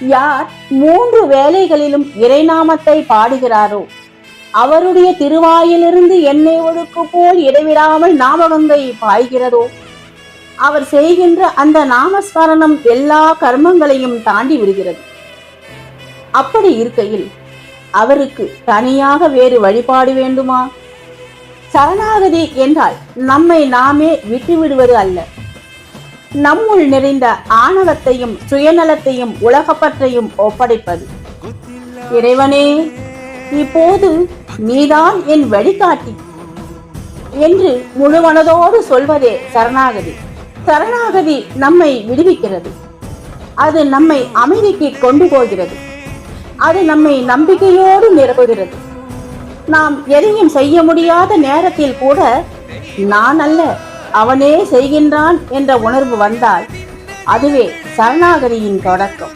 யார் மூன்று வேலைகளிலும் இறைநாமத்தை பாடுகிறாரோ அவருடைய திருவாயிலிருந்து எண்ணெய் ஒழுக்கு போல் இடைவிடாமல் நாமகங்கை பாய்கிறதோ அவர் செய்கின்ற அந்த நாமஸ்மரணம் எல்லா கர்மங்களையும் தாண்டி விடுகிறது. அப்படி இருக்கையில் அவருக்கு தனியாக வேறு வழிபாடு வேண்டுமா? சரணாகதி என்றால் நம்மை நாமே விட்டுவிடுவது அல்ல. நம்முள் நிறைந்த ஆணவத்தையும் சுயநலத்தையும் உலகப்பற்றையும் ஒப்படைப்பது. இறைவனே இப்போது நீதான் என் வழிகாட்டி என்று முழுமனதோடு சொல்வதே சரணாகதி. சரணாகதி நம்மை விடுவிக்கிறது. அது நம்மை அமைதிக்கு கொண்டு போகிறது. அது நம்மை நம்பிக்கையோடு நிரப்புகிறது. நாம் எதையும் செய்ய முடியாத நேரத்தில் கூட நான் அல்ல. அவனே செய்கின்றான் என்ற உணர்வு வந்தால் அதுவே சரணாகதியின் தொடக்கம்.